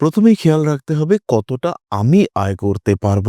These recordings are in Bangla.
প্রথমেই খেয়াল রাখতে হবে কতটা আমি আয় করতে পারব।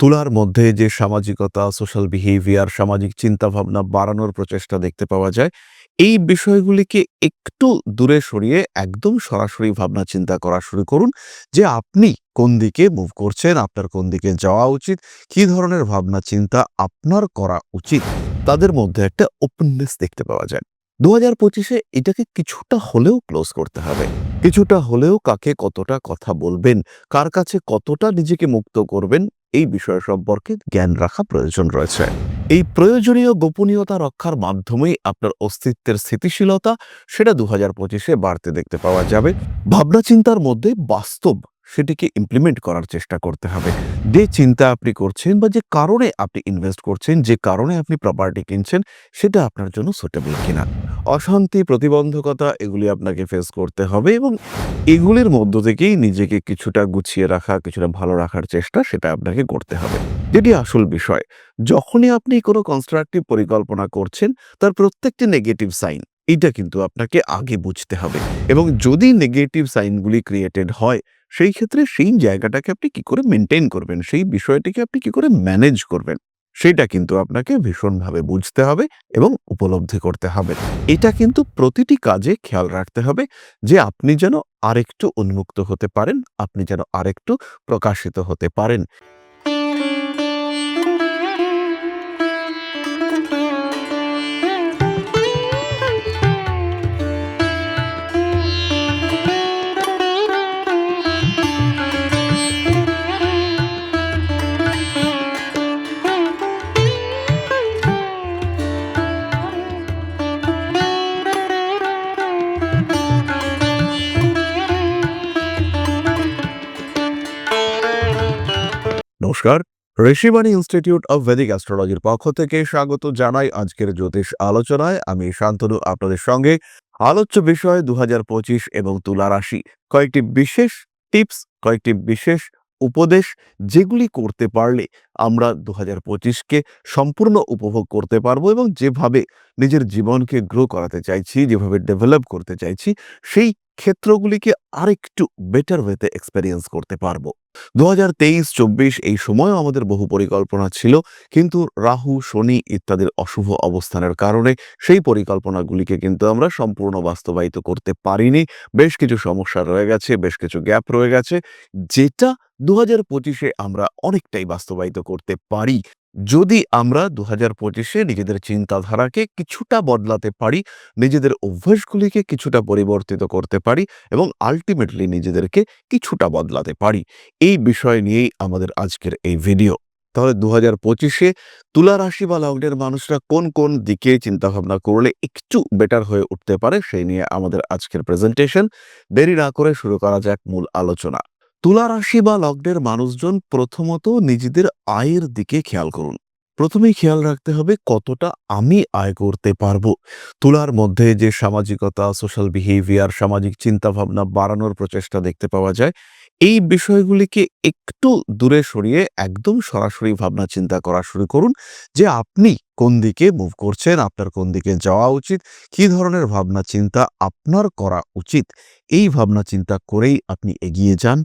তুলার মধ্যে যে সামাজিকতা সোশ্যাল বিহেভিয়ার সামাজিক চিন্তাভাবনা বাড়ানোর প্রচেষ্টা দেখতে পাওয়া যায়, এই বিষয়গুলিকে একটু দূরে সরিয়ে একদম সরাসরি ভাবনা চিন্তা করা শুরু করুন যে আপনি কোন দিকে মুভ করছেন, আপনার কোন দিকে যাওয়া উচিত, কি ধরনের ভাবনা চিন্তা আপনার করা উচিত, তাদের মধ্যে একটা ওপেননেস দেখতে পাওয়া যায়। দু পঁচিশে এটাকে কিছুটা হলেও ক্লোজ করতে হবে। কিছুটা হলেও কাকে কতটা কথা বলবেন, কার কাছে কতটা নিজেকে মুক্ত করবেন, এই বিষয় সম্পর্কে জ্ঞান রাখা প্রয়োজন রয়েছে। এই প্রয়োজনীয় গোপনীয়তা রক্ষার মাধ্যমেই আপনার অস্তিত্বের স্থিতিশীলতা, সেটা দু হাজার পঁচিশে বাড়তে দেখতে পাওয়া যাবে। ভাবনা চিন্তার মধ্যে বাস্তব সেটিকে ইমপ্লিমেন্ট করার চেষ্টা করতে হবে। যে চিন্তা আপনি করছেন বা যে কারণে আপনি ইনভেস্ট করছেন, যে কারণে আপনি প্রপার্টি কিনছেন, সেটা আপনার জন্য সুটেবল কিনা। অশান্তি, প্রতিবন্ধকতা, এগুলি আপনাকে ফেস করতে হবে এবং এগুলির মধ্য থেকেই নিজেকে কিছুটা গুছিয়ে রাখা, কিছুটা ভালো রাখার চেষ্টা সেটা আপনাকে করতে হবে। যেটি আসল বিষয়, যখনই আপনি কোনো কনস্ট্রাকটিভ পরিকল্পনা করছেন, তার প্রত্যেকটি নেগেটিভ সাইন এটা কিন্তু আপনাকে আগে বুঝতে হবে। এবং যদি নেগেটিভ সাইনগুলি ক্রিয়েটেড হয় সেই ক্ষেত্রে সেই জায়গাটাকে আপনি কি করে মেনটেন করবেন? সেই বিষয়টিকে আপনি কি করে ম্যানেজ করবেন? সেটা কিন্তু আপনাকে ভীষণভাবে বুঝতে হবে এবং উপলব্ধি করতে হবে। এটা কিন্তু প্রতিটি কাজে খেয়াল রাখতে হবে যে আপনি যেন আরেকটু উন্মুক্ত হতে পারেন, আপনি যেন আরেকটু প্রকাশিত হতে পারেন। নমস্কার। ঋষিবাণী ইনস্টিটিউট অব ভেদিক অ্যাস্ট্রোলজির পক্ষ থেকে স্বাগত জানাই আজকের জ্যোতিষ আলোচনায়। আমি শান্তনু, আপনাদের সঙ্গে। আলোচ্য বিষয় দু হাজার পঁচিশ এবং তুলা রাশি। কয়েকটি বিশেষ টিপস, কয়েকটি বিশেষ উপদেশ যেগুলি করতে পারলে আমরা দু হাজার পঁচিশকে সম্পূর্ণ উপভোগ করতে পারব এবং যেভাবে নিজের জীবনকে গ্রো করাতে চাইছি, যেভাবে ডেভেলপ করতে চাইছি, সেই ক্ষেত্রগুলিকে আরেকটু বেটার ওয়েতে এক্সপেরিয়েন্স করতে পারব। দু হাজার তেইশ, চব্বিশ এই সময়ও আমাদের বহু পরিকল্পনা ছিল, কিন্তু রাহু, শনি ইত্যাদির অশুভ অবস্থানের কারণে সেই পরিকল্পনাগুলিকে কিন্তু আমরা সম্পূর্ণ বাস্তবায়িত করতে পারিনি। বেশ কিছু সমস্যা রয়ে গেছে, বেশ কিছু গ্যাপ রয়ে গেছে, যেটা দু হাজার পঁচিশে আমরা অনেকটাই বাস্তবায়িত করতে পারি। যদি আমরা দু হাজার পঁচিশে নিজেদের চিন্তাধারাকে কিছুটা বদলাতে পারি, নিজেদের অভ্যাসগুলিকে কিছুটা পরিবর্তিত করতে পারি এবং আলটিমেটলি নিজেদেরকে কিছুটা বদলাতে পারি। এই বিষয় নিয়েই আমাদের আজকের এই ভিডিও তাহলে দু হাজার পঁচিশে তুলা রাশি বা লগ্নের মানুষরা কোন কোন দিকে চিন্তাভাবনা করলে একটু বেটার হয়ে উঠতে পারে, সেই নিয়ে আমাদের আজকের প্রেজেন্টেশন দেরি না করে শুরু করা যাক মূল আলোচনা। তুলা রাশি বা লগ্নের মানুষজন প্রথমত নিজেদের আয়ের দিকে খেয়াল করুন। প্রথমেই খেয়াল রাখতে হবে কতটা আমি আয় করতে পারব। তুলার মধ্যে যে সামাজিকতা সোশ্যাল বিহেভিয়ার সামাজিক চিন্তাভাবনা বাড়ানোর প্রচেষ্টা দেখতে পাওয়া যায়। এই বিষয়গুলিকে একটু দূরে সরিয়ে একদম সরাসরি ভাবনা চিন্তা করা শুরু করুন যে আপনি কোন দিকে মুভ করছেন, আপনার কোন দিকে যাওয়া উচিত, কি ধরনের ভাবনা চিন্তা আপনার করা উচিত? এই ভাবনা চিন্তা করেই আপনি এগিয়ে যান।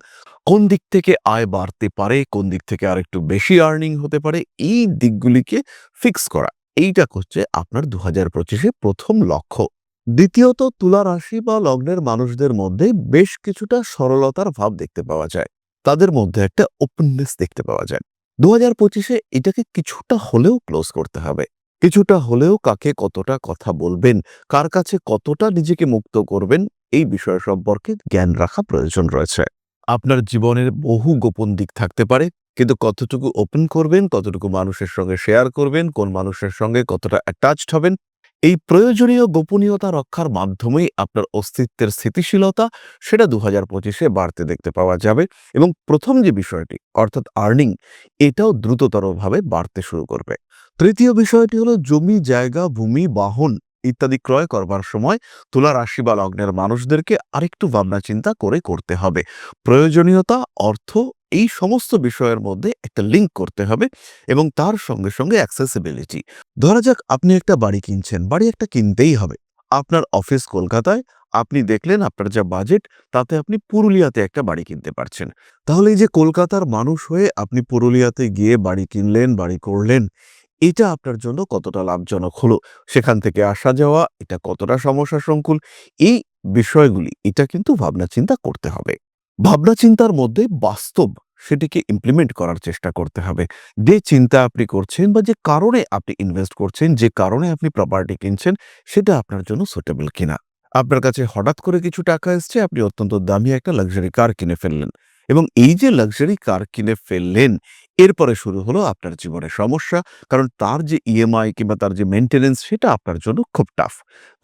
কোন দিক থেকে আয় বাড়তে পারে, কোন দিক থেকে আরেকটু বেশি আর্নিং হতে পারে, এই দিকগুলিকে ফিক্স করা। এইটা হচ্ছে আপনার দু হাজার পঁচিশে প্রথম লক্ষ্য। দ্বিতীয়ত, তুলা রাশি বা লগ্নের মানুষদের মধ্যে বেশ কিছুটা সরলতার ভাব দেখতে পাওয়া যায়। তাদের মধ্যে একটা ওপেননেস দেখতে পাওয়া যায়। দু হাজার পঁচিশে এটাকে কিছুটা হলেও ক্লোজ করতে হবে। কিছুটা হলেও কাকে কতটা কথা বলবেন, কার কাছে কতটা নিজেকে মুক্ত করবেন, এই বিষয় সম্পর্কে জ্ঞান রাখা প্রয়োজন রয়েছে। আপনার জীবনের বহু গোপন দিক থাকতে পারে, কিন্তু কতটুকু ওপেন করবেন, কতটুকু মানুষের সঙ্গে শেয়ার করবেন, কোন মানুষের সঙ্গে কতটা অ্যাটাচড হবেন এই প্রয়োজনীয় গোপনীয়তা রক্ষার মাধ্যমেই আপনার অস্তিত্বের স্থিতিশীলতা সেটা দু হাজার পঁচিশে বাড়তে দেখতে পাওয়া যাবে এবং প্রথম যে বিষয়টি, অর্থাৎ আর্নিং এটাও দ্রুততরভাবে বাড়তে শুরু করবে। তৃতীয় বিষয়টি হলো জমি, জায়গা, ভূমি, বাহন ইত্যাদি ক্রয় করবার সময় তুলা রাশি বা লগ্নের মানুষদেরকে আরেকটু ভাবনা চিন্তা করে করতে হবে। প্রয়োজনীয়তা, অর্থ এই সমস্ত বিষয়ের মধ্যে একটা লিঙ্ক করতে হবে এবং তার সঙ্গে সঙ্গে অ্যাক্সেসিবিলিটি ধরা যাক আপনি একটা বাড়ি কিনছেন, বাড়ি একটা কিনতেই হবে। আপনার অফিস কলকাতায়, আপনি দেখলেন আপনার যা বাজেট তাতে আপনি পুরুলিয়াতে একটা বাড়ি কিনতে পারছেন। তাহলে এই যে কলকাতার মানুষ হয়ে আপনি পুরুলিয়াতে গিয়ে বাড়ি কিনলেন, বাড়ি করলেন এটা আপনার জন্য কতটা লাভজনক হলো? সেখান থেকে আসা যাওয়া, এটা কতটা সমস্যা সংকুল? এই বিষয়গুলি, এটা কিন্তু ভাবনা চিন্তা করতে হবে। ভাবনা চিন্তার মধ্যে বাস্তব সেটিকে ইমপ্লিমেন্ট করার চেষ্টা করতে হবে। যে চিন্তা আপনি করছেন বা যে কারণে আপনি ইনভেস্ট করছেন, যে কারণে আপনি প্রপার্টি কিনছেন, সেটা আপনার জন্য সুটেবল কিনা। আপনার কাছে হঠাৎ করে কিছু টাকা এসছে, আপনি অত্যন্ত দামি একটা লাক্সারি কার কিনে ফেললেন। এবং এই যে লাক্সারি কার কিনে ফেললেন এরপরে শুরু হলো আপনার জীবনের সমস্যা, কারণ তার যে ইএমআই কিংবা তার যে মেনটেনেন্স সেটা আপনার জন্য খুব টাফ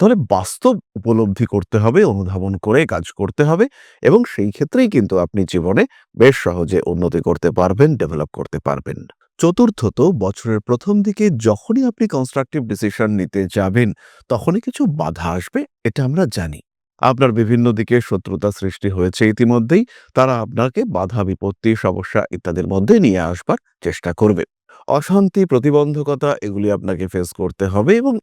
তাহলে বাস্তব উপলব্ধি করতে হবে, অনুধাবন করে কাজ করতে হবে এবং সেই ক্ষেত্রেই কিন্তু আপনি জীবনে বেশ সহজে উন্নতি করতে পারবেন ডেভেলপ করতে পারবেন। চতুর্থত, বছরের প্রথম দিকে যখনই আপনি কনস্ট্রাকটিভ ডিসিশন নিতে যাবেন, তখনই কিছু বাধা আসবে, এটা আমরা জানি। আপনার বিভিন্ন দিকে শত্রুতা সৃষ্টি হয়েছে ইতিমধ্যেই, তারা আপনাকে বাধা, বিপত্তি, সমস্যা ইত্যাদির মধ্যে নিয়ে আসবার চেষ্টা করবে। অশান্তি, প্রতিবন্ধকতা এগুলি আপনাকে ফেস করতে হবে এবং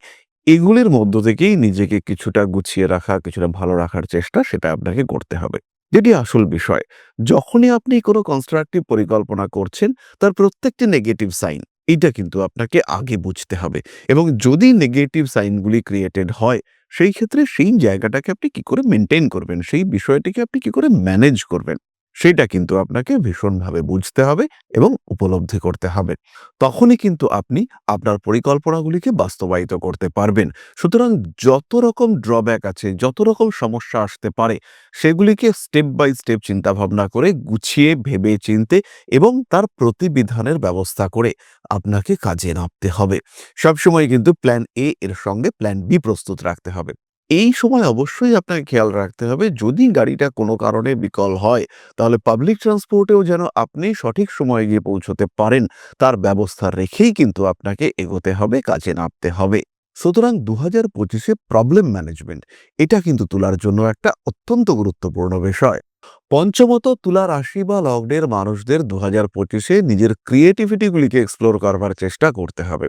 এগুলির মধ্য থেকেই নিজেকে কিছুটা গুছিয়ে রাখা, কিছুটা ভালো রাখার চেষ্টা সেটা আপনাকে করতে হবে। যেটি আসল বিষয়। যখনই আপনি কোনো কনস্ট্রাকটিভ পরিকল্পনা করছেন, তার প্রত্যেকটি নেগেটিভ সাইন এটা কিন্তু আপনাকে আগে বুঝতে হবে এবং যদি নেগেটিভ সাইনগুলি ক্রিয়েটেড হয় সেই ক্ষেত্রে সেই জায়গাটাকে আপনি কি করে মেনটেন করবেন? সেই বিষয়টিকে আপনি কি করে ম্যানেজ করবেন? সেটা কিন্তু আপনাকে ভীষণভাবে বুঝতে হবে এবং উপলব্ধি করতে হবে। তখনই কিন্তু আপনি আপনার পরিকল্পনাগুলিকে বাস্তবায়িত করতে পারবেন। সুতরাং যত রকম ড্রব্যাক আছে, যত রকম সমস্যা আসতে পারে, সেগুলিকে স্টেপ বাই স্টেপ চিন্তা ভাবনা করে গুছিয়ে ভেবে চিনতে এবং তার প্রতিবিধানের ব্যবস্থা করে আপনাকে কাজে নামতে হবে। সবসময় কিন্তু প্ল্যান এ এর সঙ্গে প্ল্যান বি প্রস্তুত রাখতে হবে। এই সময় অবশ্যই আপনাকে খেয়াল রাখতে হবে, যদি গাড়িটা কোনো কারণে বিকল হয়, তাহলে পাবলিক ট্রান্সপোর্টেও যেন আপনি সঠিক সময়ে গিয়ে পৌঁছতে পারেন, তার ব্যবস্থা রেখেই কিন্তু আপনাকে এগোতে হবে, কাজে নামতে হবে। সুতরাং দু হাজার পঁচিশে প্রবলেম ম্যানেজমেন্ট এটা কিন্তু তোলার জন্য একটা অত্যন্ত গুরুত্বপূর্ণ বিষয়। পঞ্চমত, তুলা রাশি বা লগ্নের মানুষদের দু হাজার পঁচিশে নিজের ক্রিয়েটিভিটিগুলিকে এক্সপ্লোর করবার চেষ্টা করতে হবে।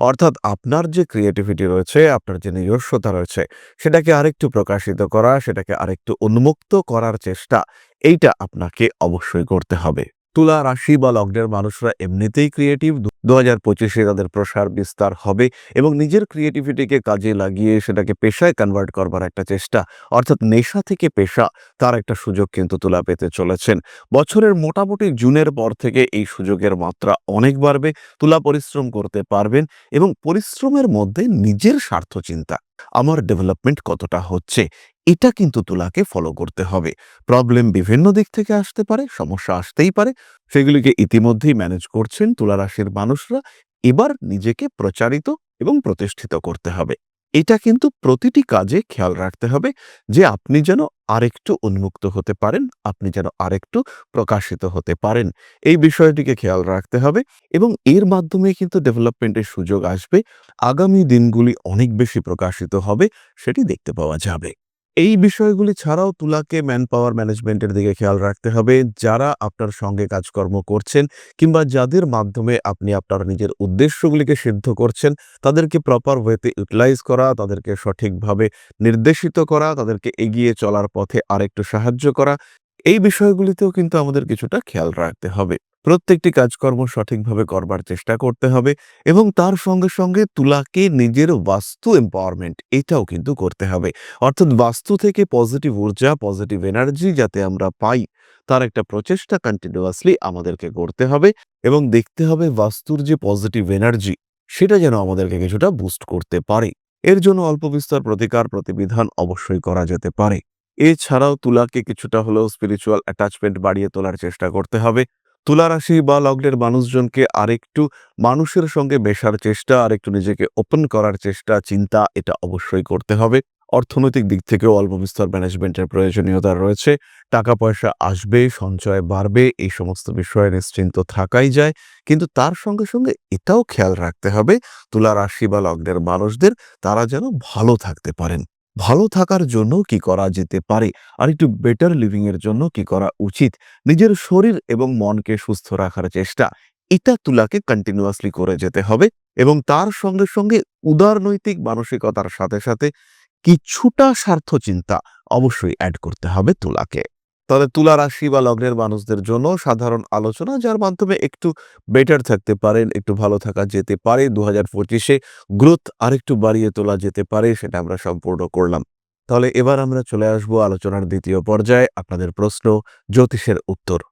অর্থাৎ আপনার যে ক্রিয়েটিভিটি রয়েছে, আপনার যে নিজস্বতা রয়েছে, সেটাকে আরেকটু প্রকাশিত করা, সেটাকে আরেকটু উন্মুক্ত করার চেষ্টা, এইটা আপনাকে অবশ্যই করতে হবে। তুলা রাশি বা লগ্নের মানুষরা এমনিতেই ক্রিয়েটিভ দু হাজার পঁচিশে তাদের প্রসার বিস্তার হবে এবং নিজের ক্রিয়েটিভিটিকে কাজে লাগিয়ে সেটাকে পেশায় কনভার্ট করবার একটা চেষ্টা। অর্থাৎ নেশা থেকে পেশা, তার একটা সুযোগ কিন্তু তুলা পেতে চলেছেন। বছরের মোটামুটি জুনের পর থেকে এই সুযোগের মাত্রা অনেক বাড়বে। তুলা পরিশ্রম করতে পারবেন এবং পরিশ্রমের মধ্যে নিজের স্বার্থ চিন্তা আমার ডেভেলপমেন্ট কতটা হচ্ছে, এটা কিন্তু তুলাকে ফলো করতে হবে। প্রবলেম বিভিন্ন দিক থেকে আসতে পারে, সমস্যা আসতেই পারে, সেগুলিকে ইতিমধ্যেই ম্যানেজ করছেন তুলা রাশির মানুষরা, এবার নিজেকে প্রচারিত এবং প্রতিষ্ঠিত করতে হবে। এটা কিন্তু প্রতিটি কাজে খেয়াল রাখতে হবে যে আপনি যেন আরেকটু উন্মুক্ত হতে পারেন, আপনি যেন আরেকটু প্রকাশিত হতে পারেন। এই বিষয়টিকে খেয়াল রাখতে হবে এবং এর মাধ্যমে কিন্তু ডেভেলপমেন্টের সুযোগ আসবে। আগামী দিনগুলি অনেক বেশি প্রকাশিত হবে, সেটি দেখতে পাওয়া যাবে। এই বিষয়গুলি ছাড়াও তুলাকে ম্যান পাওয়ার ম্যানেজমেন্টের দিকে খেয়াল রাখতে হবে। যারা আপনার সঙ্গে কাজকর্ম করছেন কিংবা যাদের মাধ্যমে আপনি আপনার নিজের উদ্দেশ্যগুলিকে সিদ্ধ করছেন, তাদেরকে প্রপার ওয়েতে ইউটিলাইজ করা, তাদেরকে সঠিকভাবে নির্দেশিত করা, তাদেরকে এগিয়ে চলার পথে আরেকটু সাহায্য করা, এই বিষয়গুলিতেও কিন্তু আমাদের কিছুটা খেয়াল রাখতে হবে। প্রত্যেকটি কাজকর্ম সঠিকভাবে করবার চেষ্টা করতে হবে এবং তার সঙ্গে সঙ্গে তুলাকে নিজের বাস্তু এম্পাওয়ারমেন্ট এটাও কিন্তু করতে হবে। অর্থাৎ বাস্তু থেকে পজিটিভ ঊর্জা পজিটিভ এনার্জি যাতে আমরা পাই, তার একটা প্রচেষ্টা কন্টিনিউয়াসলি আমাদেরকে করতে হবে এবং দেখতে হবে বাস্তুর যে পজিটিভ এনার্জি সেটা যেন আমাদেরকে কিছুটা বুস্ট করতে পারে। এর জন্য অল্প বিস্তর প্রতিকার, প্রতিবিধান অবশ্যই করা যেতে পারে। এছাড়াও তুলাকে কিছুটা হলেও স্পিরিচুয়াল অ্যাটাচমেন্ট বাড়িয়ে তোলার চেষ্টা করতে হবে। তুলা রাশি বা লগ্নের মানুষজনকে আরেকটু মানুষের সঙ্গে মেশার চেষ্টা, আরেকটু নিজেকে ওপেন করার চেষ্টা, চিন্তা, এটা অবশ্যই করতে হবে। অর্থনৈতিক দিক থেকেও অল্প বিস্তর ম্যানেজমেন্টের প্রয়োজনীয়তা রয়েছে। টাকা পয়সা আসবে, সঞ্চয় বাড়বে, এই সমস্ত বিষয়ে নিশ্চিন্ত থাকাই যায়। কিন্তু তার সঙ্গে সঙ্গে এটাও খেয়াল রাখতে হবে তুলা রাশি বা লগ্নের মানুষদের তারা যেন ভালো থাকতে পারেন। ভালো থাকার জন্য কি করা যেতে পারে? আর একটু বেটার লিভিংয়ের জন্য কি করা উচিত? নিজের শরীর এবং মনকে সুস্থ রাখার চেষ্টা, এটা তুলাকে কন্টিনিউয়াসলি করে যেতে হবে এবং তার সঙ্গে সঙ্গে উদারনৈতিক মানসিকতার সাথে সাথে কিছুটা স্বার্থ চিন্তা অবশ্যই অ্যাড করতে হবে তুলাকে। তাহলে তুলা রাশি বা লগ্নের মানুষদের জন্য সাধারণ আলোচনা, যার মাধ্যমে একটু বেটার থাকতে পারেন একটু ভালো থাকা যেতে পারে। দু হাজার পঁচিশে গ্রোথ আরেকটু বাড়িয়ে তোলা যেতে পারে, সেটা আমরা সম্পূর্ণ করলাম। তাহলে এবার আমরা চলে আসব আলোচনার দ্বিতীয় পর্যায়ে। আপনাদের প্রশ্ন, জ্যোতিষের উত্তর।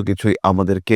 কিছুই আমাদেরকে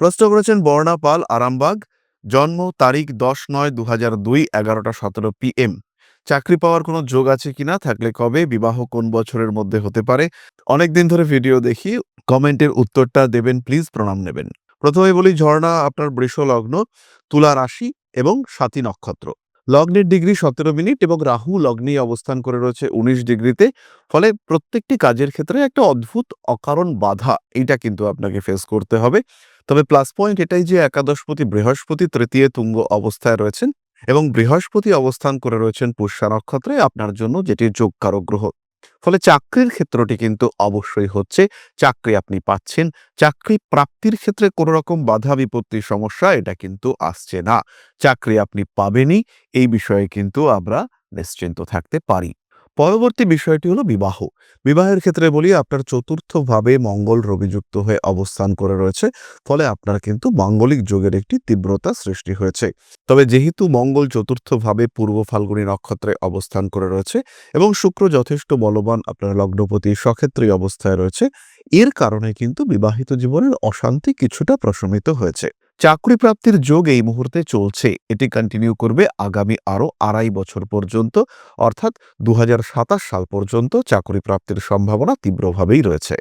প্রশ্ন করেছেন বর্ণা পাল, আরামবাগ। জন্ম তারিখ দশ নয় দু হাজার দুই, এগারোটা সতেরো পিএম চাকরি পাওয়ার কোনো যোগ আছে কিনা, থাকলে কবে, বিবাহ কোন বছরের মধ্যে হতে পারে অনেক দিন ধরে ভিডিও দেখি, কমেন্টের উত্তরটা দেবেন, প্লিজ প্রণাম নেবেন। প্রথমে বলি, ঝর্ণা আপনার বৃষ লগ্ন তুলা রাশি এবং সাতী নক্ষত্র। লগ্নের ডিগ্রি সতেরো মিনিট এবং রাহু লগ্নে অবস্থান করে রয়েছে উনিশ ডিগ্রিতে, ফলে প্রত্যেকটি কাজের ক্ষেত্রে একটা অদ্ভুত অকারণ বাধা এটা কিন্তু আপনাকে ফেস করতে হবে। তবে প্লাস পয়েন্ট এটাই যে একাদশপতি বৃহস্পতি তৃতীয় তুঙ্গ অবস্থায় রয়েছেন এবং বৃহস্পতি অবস্থান করে রয়েছেন পুষ্যা নক্ষত্রে আপনার জন্য যেটি যোগকারক গ্রহ। ফলে চাকরির ক্ষেত্রটি কিন্তু অবশ্যই হচ্ছে, চাকরি আপনি পাচ্ছেন, চাকরি প্রাপ্তির ক্ষেত্রে কোনো রকম বাধা বিপত্তির সমস্যা এটা কিন্তু আসছে না। চাকরি আপনি পাবেনই, এই বিষয়ে কিন্তু আমরা নিশ্চিন্ত থাকতে পারি। পরবর্তী বিষয়টি হলো বিবাহ। বিবাহের ক্ষেত্রে বলি আপনার চতুর্থভাবে মঙ্গল রবিযুক্ত হয়ে অবস্থান করে রয়েছে, ফলে আপনার কিন্তু মাঙ্গলিক যোগের একটি তীব্রতা সৃষ্টি হয়েছে। তবে যেহেতু মঙ্গল চতুর্থভাবে পূর্ব ফাল্গুনী নক্ষত্রে অবস্থান করে রয়েছে এবং শুক্র যথেষ্ট বলবান আপনার লগ্নপতি সক্ষেত্রী অবস্থায় রয়েছে, এর কারণে কিন্তু বিবাহিত জীবনের অশান্তি কিছুটা প্রশমিত হয়েছে। চাকরি প্রাপ্তির যোগ এই মুহূর্তে চলছে। এটি কন্টিনিউ করবে আগামী আরও আড়াই বছর পর্যন্ত, অর্থাৎ দু হাজার সাতাশ সাল পর্যন্ত চাকরি প্রাপ্তির সম্ভাবনা তীব্রভাবেই রয়েছে।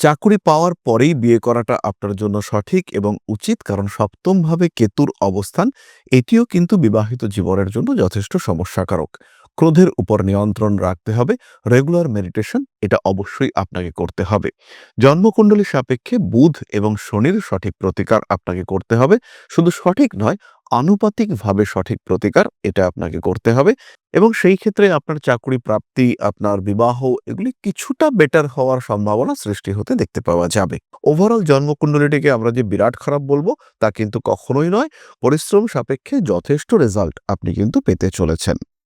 চাকরি পাওয়ার পরেই বিয়ে করাটা আপনার জন্য সঠিক এবং উচিত, কারণ সপ্তমভাবে কেতুর অবস্থান, এটিও কিন্তু বিবাহিত জীবনের জন্য যথেষ্ট সমস্যাকারক। ক্রোধের উপর নিয়ন্ত্রণ রাখতে হবে রেগুলার মেডিটেশন এটা অবশ্যই আপনাকে করতে হবে। জন্মকুণ্ডলী সাপেক্ষে বুধ এবং শনির সঠিক প্রতিকার আপনাকে করতে হবে, শুধু সঠিক নয়, আনুপাতিকভাবে সঠিক প্রতিকার এটা আপনাকে করতে হবে এবং সেই ক্ষেত্রে আপনার চাকরি প্রাপ্তি, আপনার বিবাহ এগুলি কিছুটা বেটার হওয়ার সম্ভাবনা সৃষ্টি হতে দেখতে পাওয়া যাবে। ওভারঅল জন্মকুণ্ডলীটিকে আমরা যে বিরাট খারাপ বলব তা কিন্তু কখনোই নয়, পরিশ্রম সাপেক্ষে যথেষ্ট রেজাল্ট আপনি কিন্তু পেতে চলেছেন।